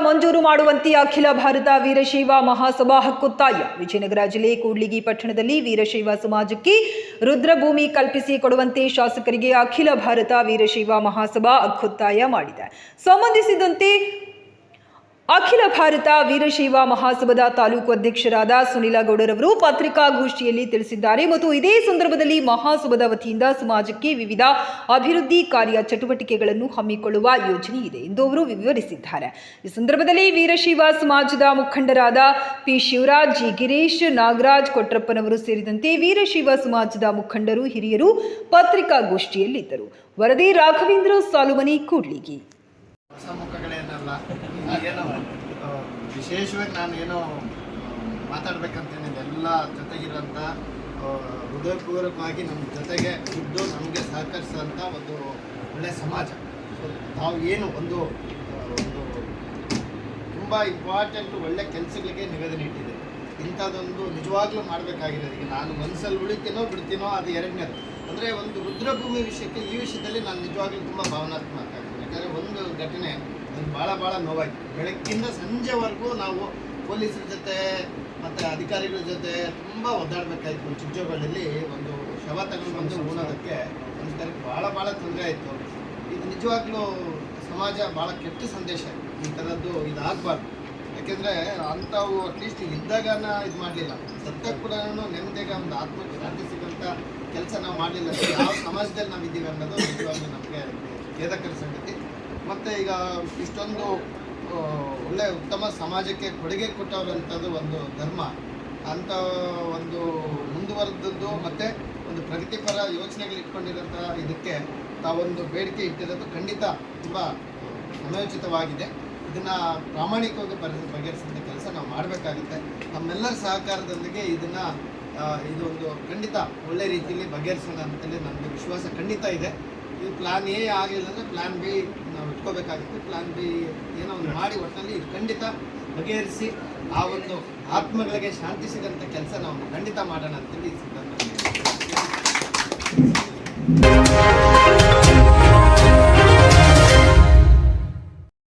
ಮಂಜೂರು ಮಾಡುವಂತೆ ಅಖಿಲ ಭಾರತ ವೀರಶೈವ ಮಹಾಸಭಾ ಹಕ್ಕೊತ್ತಾಯ ವಿಜಯನಗರ ಜಿಲ್ಲೆ ಕೂಡ್ಲಿಗಿ ಪಟ್ಟಣದಲ್ಲಿ ವೀರಶೈವ ಸಮಾಜಕ್ಕೆ ರುದ್ರಭೂಮಿ ಕಲ್ಪಿಸಿ ಕೊಡುವಂತೆ ಶಾಸಕರಿಗೆ ಅಖಿಲ ಭಾರತ ವೀರಶೈವ ಮಹಾಸಭಾ ಹಕ್ಕೊತ್ತಾಯ ಮಾಡಿದೆ. ಸಂಬಂಧಿಸಿದಂತೆ ಅಖಿಲ ಭಾರತ ವೀರಶೈವ ಮಹಾಸಭದ ತಾಲೂಕು ಅಧ್ಯಕ್ಷರಾದ ಸುನಿಲ ಗೌಡರವರು ಪತ್ರಿಕಾಗೋಷ್ಠಿಯಲ್ಲಿ ತಿಳಿಸಿದ್ದಾರೆ ಮತ್ತು ಇದೇ ಸಂದರ್ಭದಲ್ಲಿ ಮಹಾಸಭದ ವತಿಯಿಂದ ಸಮಾಜಕ್ಕೆ ವಿವಿಧ ಅಭಿವೃದ್ಧಿ ಕಾರ್ಯ ಚಟುವಟಿಕೆಗಳನ್ನು ಹಮ್ಮಿಕೊಳ್ಳುವ ಯೋಜನೆ ಇದೆ ಎಂದು ಅವರು ವಿವರಿಸಿದ್ದಾರೆ. ಈ ಸಂದರ್ಭದಲ್ಲಿ ವೀರಶೈವ ಸಮಾಜದ ಮುಖಂಡರಾದ ಪಿ ಶಿವರಾಜ್, ಜಿ ಗಿರೀಶ್, ನಾಗರಾಜ್ ಕೊಟ್ರಪ್ಪನವರು ಸೇರಿದಂತೆ ವೀರಶೈವ ಸಮಾಜದ ಮುಖಂಡರು, ಹಿರಿಯರು ಪತ್ರಿಕಾಗೋಷ್ಠಿಯಲ್ಲಿದ್ದರು ವರದಿ ರಾಘವೇಂದ್ರ ಸಾಲುಮನಿ ಕೂಡ್ಲಿಗಿ. ಏನೋ ವಿಶೇಷವಾಗಿ ನಾನು ಏನೋ ಮಾತಾಡ್ಬೇಕಂತೇನಿದೆ ಎಲ್ಲ ಜೊತೆಗಿರೋಂಥ ಹೃದಯಪೂರ್ವಕವಾಗಿ ನಮ್ಮ ಜೊತೆಗೆ ಇದ್ದು ನಮಗೆ ಸಹಕರಿಸಿದಂಥ ಒಂದು ಒಳ್ಳೆಯ ಸಮಾಜ. ನಾವು ಏನು ಒಂದು ಒಂದು ತುಂಬ ಇಂಪಾರ್ಟೆಂಟ್ ಒಳ್ಳೆ ಕೆಲಸಗಳಿಗೆ ನಿವೇದನೆ ಇಟ್ಟಿದೆ ಇಂಥದ್ದೊಂದು ನಿಜವಾಗ್ಲೂ ಮಾಡಬೇಕಾಗಿದೆ ಈಗ ನಾನು ಮನಸ್ಸಲ್ಲಿ ಉಳಿತೀನೋ ಬಿಡ್ತೀನೋ ಅದು ಎರಡನೇದು ಅಂದರೆ ಒಂದು ರುದ್ರಭೂಮಿ ವಿಷಯಕ್ಕೆ ಈ ವಿಷಯದಲ್ಲಿ ನಾನು ನಿಜವಾಗ್ಲೂ ತುಂಬ ಭಾವನಾತ್ಮಕ ಯಾಕಂದರೆ ಒಂದು ಘಟನೆ ನನಗೆ ಭಾಳ ಭಾಳ ನೋವಾಯ್ತು. ಬೆಳಗ್ಗಿಂದ ಸಂಜೆವರೆಗೂ ನಾವು ಪೊಲೀಸರ ಜೊತೆ ಮತ್ತು ಅಧಿಕಾರಿಗಳ ಜೊತೆ ತುಂಬ ಒದ್ದಾಡಬೇಕಾಯಿತು ಚಿಕ್ಕಜೋಗಳಲ್ಲಿ ಒಂದು ಶವ ತಗೊಂಡು ಬಂದು ಒಂದು ತಾರೀಕು ಭಾಳ ಭಾಳ ತೊಂದರೆ ಆಯಿತು. ಇದು ನಿಜವಾಗ್ಲೂ ಸಮಾಜ ಭಾಳ ಕೆಟ್ಟ ಸಂದೇಶ. ಈ ಥರದ್ದು ಇದಾಗಬಾರ್ದು. ಯಾಕೆಂದರೆ ಅಂಥವು ಅಟ್ಲೀಸ್ಟ್ ಇದ್ದಾಗ ಇದು ಮಾಡಲಿಲ್ಲ. ಸತ್ತ ಕೂಡ ನೆಮ್ಮದಿಗ ಒಂದು ಆತ್ಮಕ್ಕೆ ಶಾಂತಿ ಕೆಲಸ ನಾವು ಮಾಡಲಿಲ್ಲ. ಯಾವ ಸಮಾಜದಲ್ಲಿ ನಾವು ಇದ್ದೀವಿ ಅನ್ನೋದು ನಿಜವಾಗ್ಲೂ ನಮಗೆ ಖೇದಕರ ಸಂಗತಿ. ಮತ್ತು ಈಗ ಇಷ್ಟೊಂದು ಒಳ್ಳೆ ಉತ್ತಮ ಸಮಾಜಕ್ಕೆ ಕೊಡುಗೆ ಕೊಟ್ಟವರಂಥದ್ದು ಒಂದು ಧರ್ಮ. ಅಂಥ ಒಂದು ಮುಂದುವರೆದದ್ದು ಮತ್ತು ಒಂದು ಪ್ರಗತಿಪರ ಯೋಚನೆಗಳು ಇಟ್ಕೊಂಡಿರೋಂಥ ಇದಕ್ಕೆ ತಾವೊಂದು ಬೇಡಿಕೆ ಇಟ್ಟಿರೋದು ಖಂಡಿತ ತುಂಬ ಸಮಯೋಚಿತವಾಗಿದೆ. ಇದನ್ನು ಪ್ರಾಮಾಣಿಕವಾಗಿ ಬರ, ಬಗೆಹರಿಸಿದ ಕೆಲಸ ನಾವು ಮಾಡಬೇಕಾಗುತ್ತೆ. ನಮ್ಮೆಲ್ಲರ ಸಹಕಾರದೊಂದಿಗೆ ಇದನ್ನು ಇದು ಒಂದು ಖಂಡಿತ ಒಳ್ಳೆ ರೀತಿಯಲ್ಲಿ ಬಗೆಹರಿಸೋಣ ಅಂತೇಳಿ ನಮಗೆ ವಿಶ್ವಾಸ ಖಂಡಿತ ಇದೆ. ಇದು ಪ್ಲಾನ್ ಎ ಆಗಲಿಲ್ಲ ಅಂದರೆ ಪ್ಲಾನ್ ಬಿ ನಾವು ಇಟ್ಕೋಬೇಕಾಗುತ್ತೆ. ಪ್ಲಾನ್ ಬಿ ಏನೋ ಒಂದು ಮಾಡಿ ಒಟ್ಟಿನಲ್ಲಿ ಇದು ಖಂಡಿತ ಬಗೆಹರಿಸಿ ಆ ಒಂದು ಆತ್ಮಗಳಿಗೆ ಶಾಂತಿ ಸಿಗಂಥ ಕೆಲಸ ನಾವು ಖಂಡಿತ ಮಾಡೋಣ ಅಂತೇಳಿ ಈ ಸಂದರ್ಭದಲ್ಲಿ.